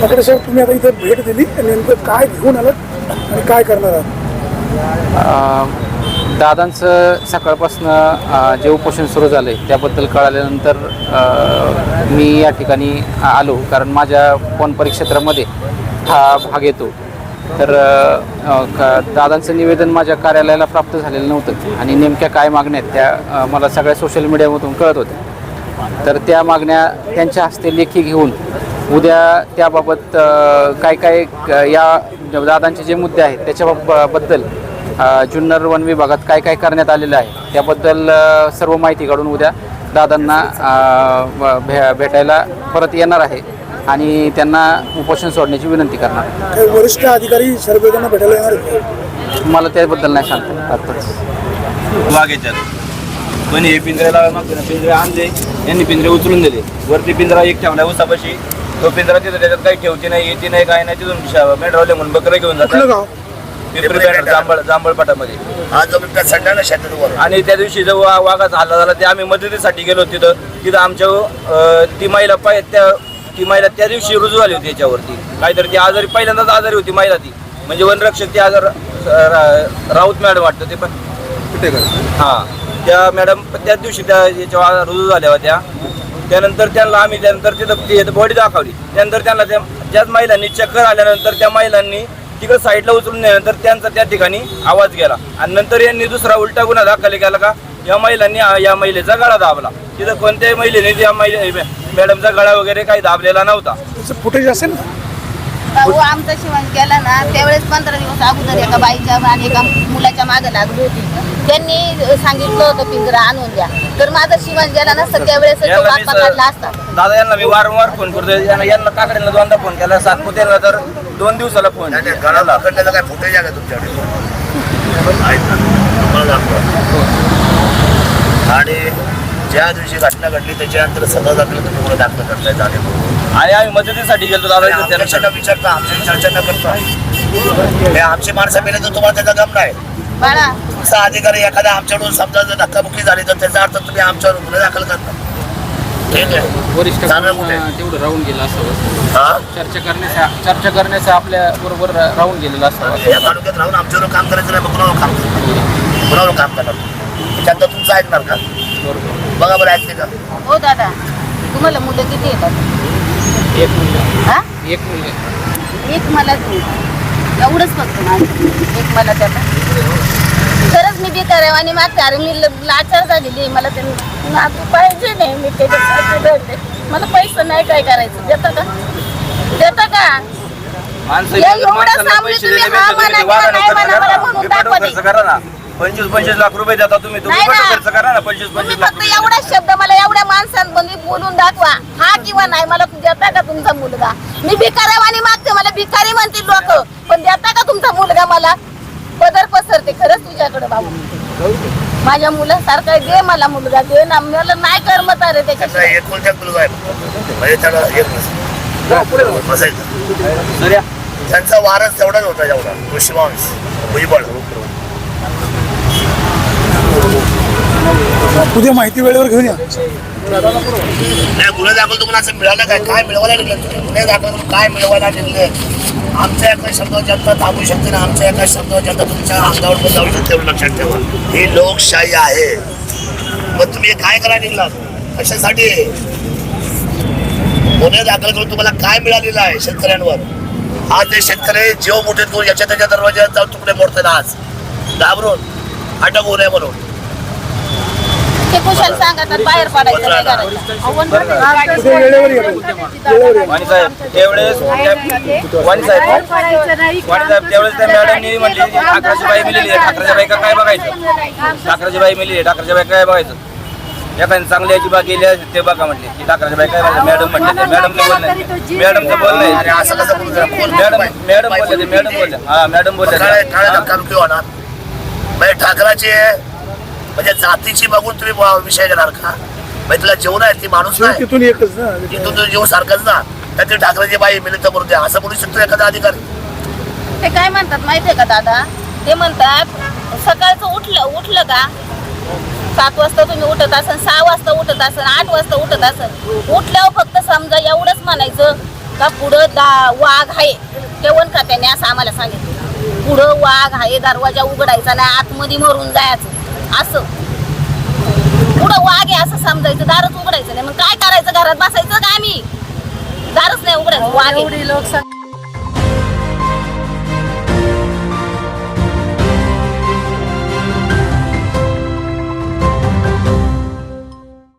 काकडे साहेब तुम्ही आता इथे भेट दिली आणि नेमकं काय घेऊन आलात आणि काय करणार आहात? दादांचं सकाळपासनं जे उपोषण सुरू झालं आहे त्याबद्दल कळाल्यानंतर मी या ठिकाणी आलो. कारण माझ्या फोन परिक्षेत्रामध्ये हा भाग येतो. तर दादांचं निवेदन माझ्या कार्यालयाला प्राप्त झालेलं नव्हतं. आणि नेमक्या काय मागण्या आहेत त्या मला सगळ्या सोशल मीडियामधून कळत होत्या. तर त्या मागण्या त्यांच्या हस्ते लेखी घेऊन उद्या त्याबाबत काय काय या दादांचे जे मुद्दे आहेत त्याच्याबद्दल अ, जुन्नर वन विभागात काय काय करण्यात आलेलं आहे त्याबद्दल सर्व माहिती काढून उद्या दादांना भे भेटायला परत येणार आहे आणि त्यांना उपोषण सोडण्याची विनंती करणार. वरिष्ठ अधिकारी सर्वेदांना भेटायला येणार मला त्याबद्दल नाही सांगता आत्ताच पण हे पिंजऱ्याला पिंजरे आणले यांनी पिंजरे उचलून दिले. वरती पिंजरा एक ठेवला उसापाशी. तो पिंजरा तिथं त्याच्यात काही ठेवते नाही येते नाही काय नाही तिथून मेंढरावले म्हणून बकरं घेऊन कुठलं जातात पिंपरी जांभळ जांभळपाटामध्ये जो बिबट्या संडाला शेतात वर आणि त्या दिवशी जो वा- वाघाचा हल्ला झाला ते आम्ही मदतीसाठी गेलो तिथं. तिथं आमच्या अं, ती महिला पाय त्या ती महिला त्या दिवशी रुजू झाली होती याच्यावरती. काहीतरी ती आजारी पहिल्यांदाच आजारी होती महिला ती. म्हणजे वनरक्षक ती आजार रा- राऊत मॅडम वाटतं ते पण. हां. त्या मॅडम त्याच दिवशी त्या याच्यावर रुजू झाल्या होत्या. त्यानंतर त्यांना आम्ही त्यानंतर तिथं बॉडी दाखवली. त्यानंतर त्यांना त्या त्याच महिलांनी चक्कर आल्यानंतर त्या महिलांनी तिकडे साईडला उचलून नेल्यानंतर त्यांचा त्या ठिकाणी आवाज गेला. आणि नंतर यांनी दुसरा उलटा गुन्हा दाखल केला का या महिलांनी या महिलेचा गळा दाबला. तिथं कोणत्याही महिलेने त्या महिले मॅडमचा गळा वगैरे काही दाबलेला नव्हता. फुटेज असेल ना? भाऊ आमचा शिवण गेला ना त्यावेळेस पंधरा दिवस अगोदर एका बाईच्या आणि एका मुलाच्या मागे लागली होती. त्यांनी सांगितलं होतं पिंजरा आणून द्या. तर माझा शिवण गेला नसतं त्यावेळेस तो असता. दादा यांना मी वारंवार फोन करतो यांना यांना काकड्यांना दोनदा फोन केला. सातपुतेला तर दोन दिवसाला फोन गळा पकडण्याचा काय फुटेज आहे का तुमच्याकडे. आणि ज्या दिवशी घटना घडली त्याच्यानंतर सदर दाखल तुम्ही गुन्हा दाखल करताय जाणे आणि आम्ही मदतीसाठी गेलो दादा इथं आमच्याकडे त्यांना. विचारता आमच्याशी चर्चा न करता हे आमची माणसं मेले तर तुम्हाला त्याचा गम नाही. बाळा. तुमचा अधिकारी एखादा आमच्याकडून समजा जर धक्काबुक्की झाली तर त्याचा अर्थ तुम्ही आमच्यावर गुन्हे दाखल करता. ठीक आहे. वरिष्ठ चांगलं कुठे? तेवढं राहून गेलं असावं हा? चर्चा करण्याचा चर्चा करण्याचा आपल्या बरोबर राहून गेलेलं असावं या तालुक्यात राहून आमच्यावर काम करायचं नाही मग कुणावर काम करणार? कुणावर काम करणार? त्याच्यात तुमचं ऐकणार का? बरोबर. बघा बरं ऐकते का हो दादा. तुम्हाला मुलं किती येतात? एक मुलगा हा? एक मुलगा एक मला तू एवढंच फक्त माझं. एक मला त्याचा खरंच मी बेकार आहे आणि मागते अरे मी लाचार झालेली आहे. मला ते नातू पाहिजे नाही. मी त्याच्यासाठी रडते मला पैसे नाही काय करायचं. देता का? देता का? एवढं तुम्ही हा ते म्हणा, नाही म्हणा, मला. म्हणून दाखवा खर्च करा ना. पंचवीस पंचवीस लाख रुपये देता तुम्ही. तुम्ही नाही. खर्च करा ना पंचवीस तुम्ही पंचवीस लाख फक्त रुपये. एवढा शब्द मला एवढ्या माणसांमध्ये बोलून दाखवा. हा किंवा नाही मला देता का तुमचा मुलगा? मी भिकारावानी मागते मला भिकारी म्हणतील लोक. पण देता का तुमचा मुलगा मला? पदर पसरते खरंच तुझ्याकडे बाबू. माझ्या मुलासारखा दे मला मुलगा दे ना. मला नाही करमत अरे त्याचा त्याच्या एक कोणत्या मुलगा आहे म्हणजे त्याला एक बसायचं. त्यांचा वारस तेवढाच होता जेवढा ऋषिवंश भुजबळ उद्या माहिती वेळेवर घेऊन या. गुन्हा गुन्हे दाखल तुम्हाला असं मिळालं काय? काय मिळवायला निघलं? गुन्हे दाखल काय मिळवायला निघले? आमच्या एका शब्दावर जनता थांबू शकते ना? आमच्या एका शब्दावर जनता तुमच्या अंगावर पण जाऊ शकते लक्षात ठेवा. ही लोकशाही आहे. मग तुम्ही काय करायला निघलात? कशासाठी? गुन्हे दाखल करून तुम्हाला काय मिळालेलं आहे शेतकऱ्यांवर? आज ते शेतकरी जीव मोठे करून याच्या त्याच्या दरवाज्यात जाऊन तुकडे मोडतात आज. घाबरून. अटक होऊ नये म्हणून. ते कुशाल सांगतात बाहेर पडायचं नाही करायचं. वाणी साहेब त्यावेळेस त्या- वाणी साहेब वाणी साहेब त्यावेळेस त्या मॅडमनी म्हणली ठाकराची बाई मिलेली आहे ठाकराच्या बाई का काय बघायचं? ठाकराची बाई मिली आहे ठाकराच्या बाई काय बघायचं? एखादी चांगली बाग गेली आहे ते बघा म्हटली की ठाकराच्या बाई काय बघायचं? मॅडम म्हटले ते मॅडमचं बोलणं आहे. मॅडमचं बोलणं आणि आहे. असं कसं बोलू? कोण मॅडम मॅडम बोलले मॅडम. बोलले हा मॅडम बोलले म्हणजे ठाकराची म्हणजे जातीची बघून तुम्ही विषय घेणार का? म्हणजे तुला जेवण आहे ती माणूस नाही. तिथून एकच ना इथून तुझं जीव सारखंच ना. तर ती ठाकरेची बाई म्हणून द्या असं बोलू शकतो एखादा अधिकारी. ते काय म्हणतात माहितीये का दादा? ते म्हणतात सकाळचं उठलं उठलं का? सात वाजता तुम्ही उठत असन सहा वाजता उठत असन आठ वाजता उठत असन. उठल्यावर फक्त समजा एवढंच म्हणायचं का पुढं दा वाघ आहे. वन खात्याने असं आम्हाला सांगितलं. पुढं वाघ आहे दरवाजा उघडायचा नाही आतमध्ये मरून जायचं. असं. पुढं वाघ असं समजायचं दारच उघडायचं नाही. मग काय करायचं घरात? बसायचं का आम्ही दारच नाही उघडायचं वाघ आहे. लोकसंख्या